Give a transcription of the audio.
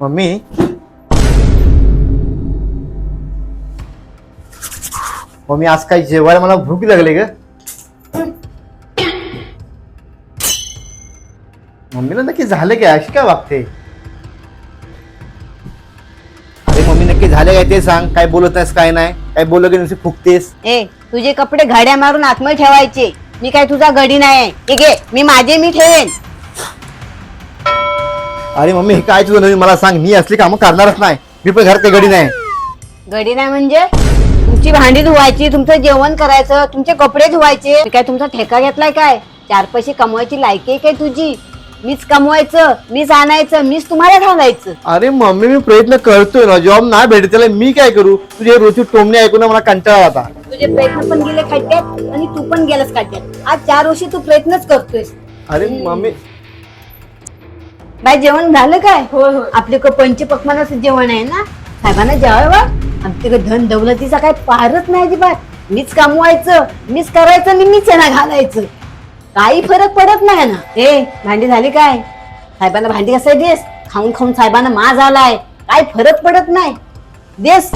Mummy. Mummy आज काय जेवायला मला भूक लागली ग. मम्मीला नक्की झालं काय? अशी काय वागते? अरे मम्मी नक्की झालं काय ते सांग. काय बोलत आहेस काय नाही? काय बोललं की नुसती फुकतेस? ए तुझे कपडे घड्या मारून आतमध्ये ठेवायचे. मी काय तुझा घडी नाही. ठीक आहे मी माझे मी ठेवेन. अरे मम्मी हे काय तुझं नवीन? मला सांग मी असली कामं करणारच नाही. मी पण घरात काही गडी नाही. घडी नाही म्हणजे? तुमची भांडी धुवायची तुमचं जेवण करायचं तुमचे कपडे धुवायचे. काय तुमचा ठेका घेतलाय काय? चार पैसे कमवायची लायकी आहे काय तुझी? मीच कमवायचं मीच आणायचं मीच तुम्हाला घालायचं. अरे मम्मी मी प्रयत्न करतोय ना. जॉब नाही भेटत त्याला मी काय करू? तुझे रोजची टोमणी ऐकून ना मला कंटाळा आता तुझे प्रयत्न पण गेले खड्ड्यात आणि तू पण गेलास खड्ड्यात आज चार वर्षी तू प्रयत्नच करतोयस. अरे मम्मी बाय जेवण झालं काय? हो हो आपल्याकडे पंचपक्वानाचं जेवण आहे ना? साहेबांना जेवावं आमच्याकडे धन दौलतीचा काय पारच नाही अजिबात. मीच कमवायचं मीच करायचं आणि मीच यांना घालायचं. काही फरक पडत नाही ना. ए भांडी झाली काय? साहेबांना भांडी कसं देस. खाऊन खाऊन साहेबांना माज आलाय. काय फरक पडत नाही. देस.